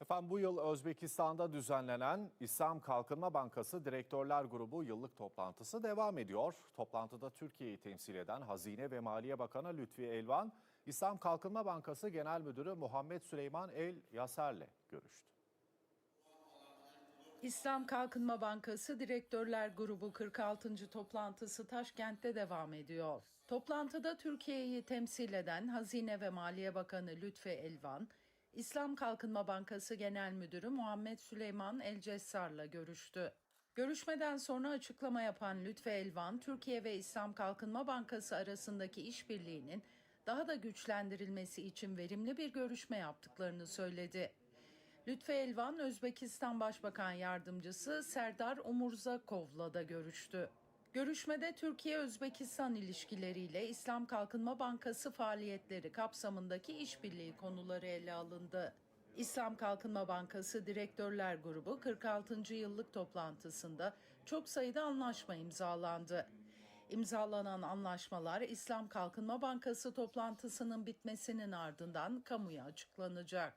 Efendim bu yıl Özbekistan'da düzenlenen İslam Kalkınma Bankası Direktörler Grubu yıllık toplantısı devam ediyor. Toplantıda Türkiye'yi temsil eden Hazine ve Maliye Bakanı Lütfi Elvan, İslam Kalkınma Bankası Genel Müdürü Muhammed Süleyman El Yaser'le görüştü. İslam Kalkınma Bankası Direktörler Grubu 46. toplantısı Taşkent'te devam ediyor. Toplantıda Türkiye'yi temsil eden Hazine ve Maliye Bakanı Lütfi Elvan, İslam Kalkınma Bankası Genel Müdürü Muhammed Süleyman El Cessar'la görüştü. Görüşmeden sonra açıklama yapan Lütfi Elvan, Türkiye ve İslam Kalkınma Bankası arasındaki işbirliğinin daha da güçlendirilmesi için verimli bir görüşme yaptıklarını söyledi. Lütfi Elvan, Özbekistan Başbakan Yardımcısı Serdar Umurzakov'la da görüştü. Görüşmede Türkiye-Özbekistan ilişkileriyle İslam Kalkınma Bankası faaliyetleri kapsamındaki işbirliği konuları ele alındı. İslam Kalkınma Bankası Direktörler Grubu 46. yıllık toplantısında çok sayıda anlaşma imzalandı. İmzalanan anlaşmalar İslam Kalkınma Bankası toplantısının bitmesinin ardından kamuya açıklanacak.